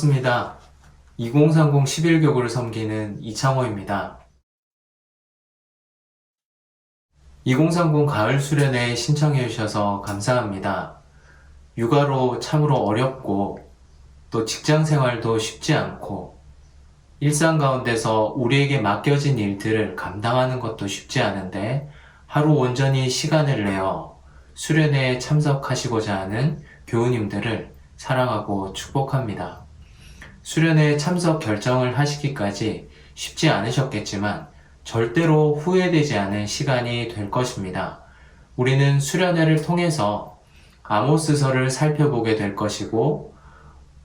반갑습니다. 2030 11교구를 섬기는 이창호입니다. 2030 가을 수련회 신청해 주셔서 감사합니다. 육아로 참으로 어렵고 또 직장 생활도 쉽지 않고 일상 가운데서 우리에게 맡겨진 일들을 감당하는 것도 쉽지 않은데 하루 온전히 시간을 내어 수련회에 참석하시고자 하는 교우님들을 사랑하고 축복합니다. 수련회에 참석 결정을 하시기까지 쉽지 않으셨겠지만 절대로 후회되지 않은 시간이 될 것입니다. 우리는 수련회를 통해서 아모스서를 살펴보게 될 것이고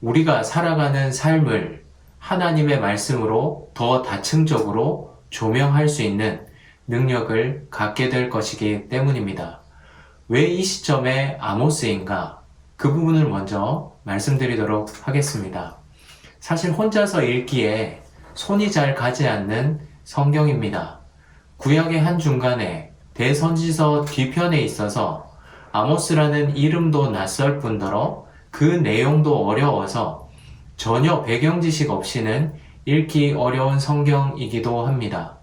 우리가 살아가는 삶을 하나님의 말씀으로 더 다층적으로 조명할 수 있는 능력을 갖게 될 것이기 때문입니다. 왜 이 시점에 아모스인가? 그 부분을 먼저 말씀드리도록 하겠습니다. 사실 혼자서 읽기에 손이 잘 가지 않는 성경입니다. 구약의 한 중간에 대선지서 뒤편에 있어서 아모스라는 이름도 낯설 뿐더러 그 내용도 어려워서 전혀 배경 지식 없이는 읽기 어려운 성경이기도 합니다.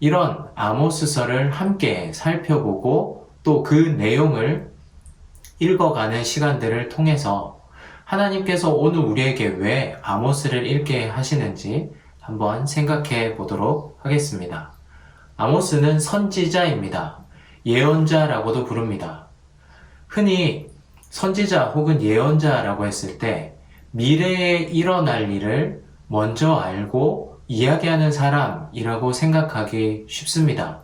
이런 아모스서를 함께 살펴보고 또 그 내용을 읽어가는 시간들을 통해서 하나님께서 오늘 우리에게 왜 아모스를 읽게 하시는지 한번 생각해 보도록 하겠습니다. 아모스는 선지자입니다. 예언자라고도 부릅니다. 흔히 선지자 혹은 예언자라고 했을 때 미래에 일어날 일을 먼저 알고 이야기하는 사람이라고 생각하기 쉽습니다.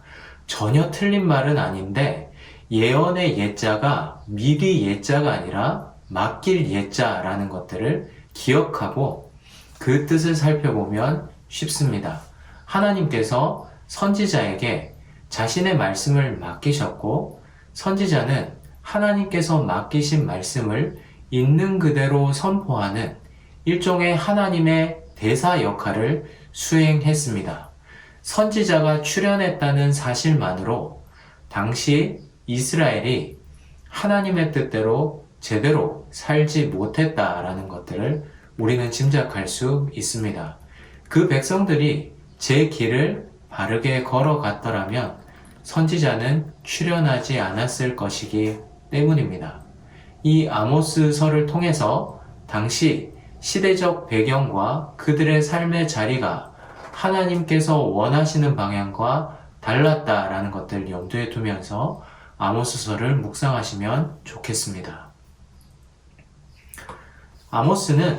전혀 틀린 말은 아닌데 예언의 예자가 미리 예자가 아니라 맡길 예자라는 것들을 기억하고 그 뜻을 살펴보면 쉽습니다. 하나님께서 선지자에게 자신의 말씀을 맡기셨고 선지자는 하나님께서 맡기신 말씀을 있는 그대로 선포하는 일종의 하나님의 대사 역할을 수행했습니다. 선지자가 출연했다는 사실만으로 당시 이스라엘이 하나님의 뜻대로 제대로 살지 못했다라는 것들을 우리는 짐작할 수 있습니다. 그 백성들이 제 길을 바르게 걸어갔더라면 선지자는 출연하지 않았을 것이기 때문입니다. 이 아모스서를 통해서 당시 시대적 배경과 그들의 삶의 자리가 하나님께서 원하시는 방향과 달랐다라는 것들 염두에 두면서 아모스서를 묵상하시면 좋겠습니다. 아모스는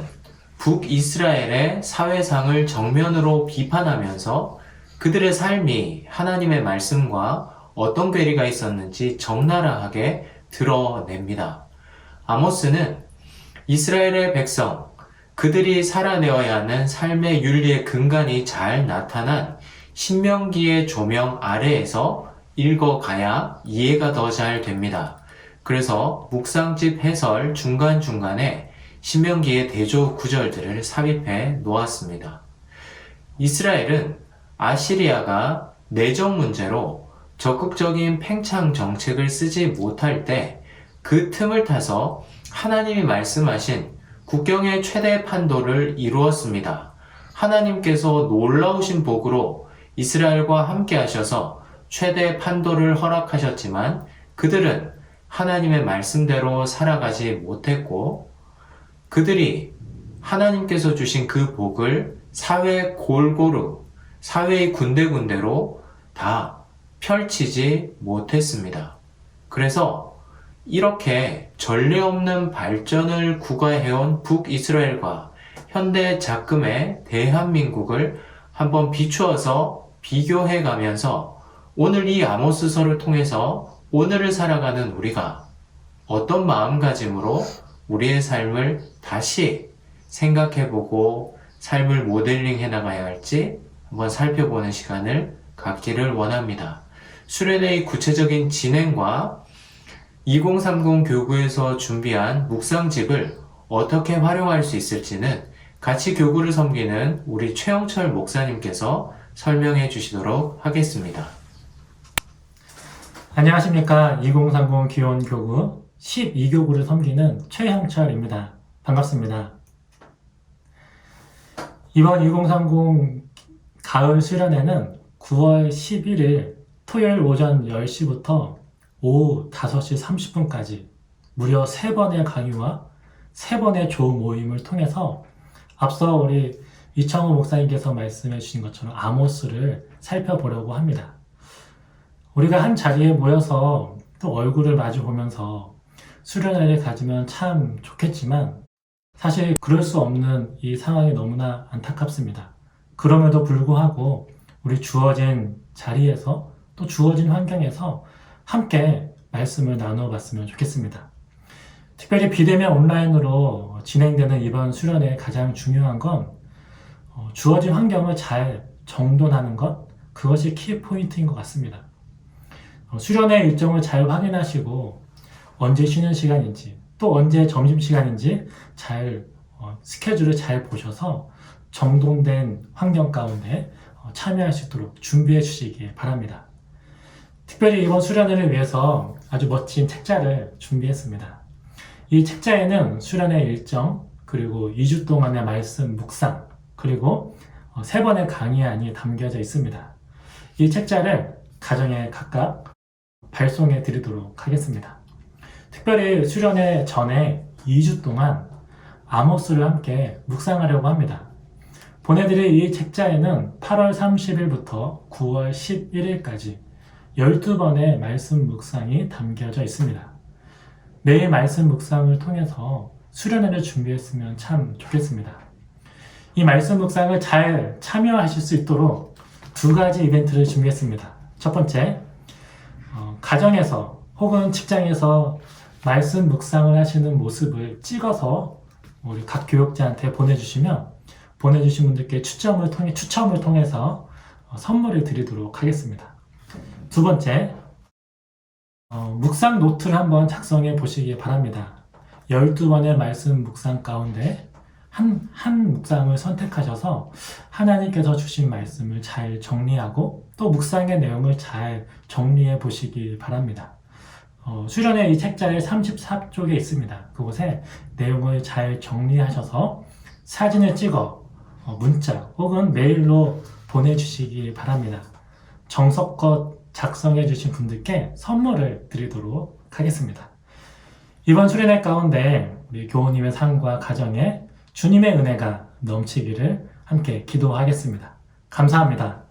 북이스라엘의 사회상을 정면으로 비판하면서 그들의 삶이 하나님의 말씀과 어떤 괴리가 있었는지 적나라하게 드러냅니다. 아모스는 이스라엘의 백성, 그들이 살아내어야 하는 삶의 윤리의 근간이 잘 나타난 신명기의 조명 아래에서 읽어가야 이해가 더 잘 됩니다. 그래서 묵상집 해설 중간중간에 신명기의 대조 구절들을 삽입해 놓았습니다. 이스라엘은 아시리아가 내정 문제로 적극적인 팽창 정책을 쓰지 못할 때 그 틈을 타서 하나님이 말씀하신 국경의 최대 판도를 이루었습니다. 하나님께서 놀라우신 복으로 이스라엘과 함께 하셔서 최대 판도를 허락하셨지만 그들은 하나님의 말씀대로 살아가지 못했고 그들이 하나님께서 주신 그 복을 사회 골고루 사회의 군데군데로 다 펼치지 못했습니다. 그래서 이렇게 전례 없는 발전을 구가해온 북이스라엘과 현대 작금의 대한민국을 한번 비추어서 비교해 가면서 오늘 이 아모스서를 통해서 오늘을 살아가는 우리가 어떤 마음가짐으로 우리의 삶을 다시 생각해보고 삶을 모델링 해나가야 할지 한번 살펴보는 시간을 갖기를 원합니다. 수련회의 구체적인 진행과 2030 교구에서 준비한 묵상집을 어떻게 활용할 수 있을지는 같이 교구를 섬기는 우리 최영철 목사님께서 설명해 주시도록 하겠습니다. 안녕하십니까. 2030 기원 교구 12교구를 섬기는 최형철입니다. 반갑습니다. 이번 2030 가을 수련회는 9월 11일 토요일 오전 10시부터 오후 5시 30분까지 무려 3번의 강의와 3번의 조 모임을 통해서 앞서 우리 이창호 목사님께서 말씀해 주신 것처럼 아모스를 살펴보려고 합니다. 우리가 한 자리에 모여서 또 얼굴을 마주 보면서 수련회를 가지면 참 좋겠지만 사실 그럴 수 없는 이 상황이 너무나 안타깝습니다. 그럼에도 불구하고 우리 주어진 자리에서 또 주어진 환경에서 함께 말씀을 나누어 봤으면 좋겠습니다. 특별히 비대면 온라인으로 진행되는 이번 수련회의 가장 중요한 건 어, 주어진 환경을 잘 정돈하는 것, 그것이 키포인트인 것 같습니다. 어, 수련회 일정을 잘 확인하시고 언제 쉬는 시간인지 또 언제 점심시간인지 잘 어, 스케줄을 잘 보셔서 정돈된 환경 가운데 어, 참여할 수 있도록 준비해 주시기 바랍니다. 특별히 이번 수련회를 위해서 아주 멋진 책자를 준비했습니다. 이 책자에는 수련회 일정, 그리고 2주 동안의 말씀 묵상, 그리고 어, 세 번의 강의안이 담겨져 있습니다. 이 책자를 가정에 각각 발송해 드리도록 하겠습니다. 특별히 수련회 전에 2주 동안 아모스를 함께 묵상하려고 합니다. 보내드릴 이 책자에는 8월 30일부터 9월 11일까지 12번의 말씀 묵상이 담겨져 있습니다. 매일 말씀 묵상을 통해서 수련회를 준비했으면 참 좋겠습니다. 이 말씀 묵상을 잘 참여하실 수 있도록 두 가지 이벤트를 준비했습니다. 첫 번째, 어, 가정에서 혹은 직장에서 말씀 묵상을 하시는 모습을 찍어서 우리 각 교육자한테 보내주시면 보내주신 분들께 추첨을 통해 추첨을 통해서 어, 선물을 드리도록 하겠습니다. 두 번째, 어, 묵상 노트를 한번 작성해 보시기 바랍니다. 12번의 말씀 묵상 가운데 한, 한 묵상을 선택하셔서 하나님께서 주신 말씀을 잘 정리하고 또 묵상의 내용을 잘 정리해 보시기 바랍니다. 어, 수련회 이 책자의 34쪽에 있습니다. 그곳에 내용을 잘 정리하셔서 사진을 찍어 어, 문자 혹은 메일로 보내주시기 바랍니다. 정석껏 작성해 주신 분들께 선물을 드리도록 하겠습니다. 이번 수련회 가운데 우리 교우님의 삶과 가정에 주님의 은혜가 넘치기를 함께 기도하겠습니다. 감사합니다.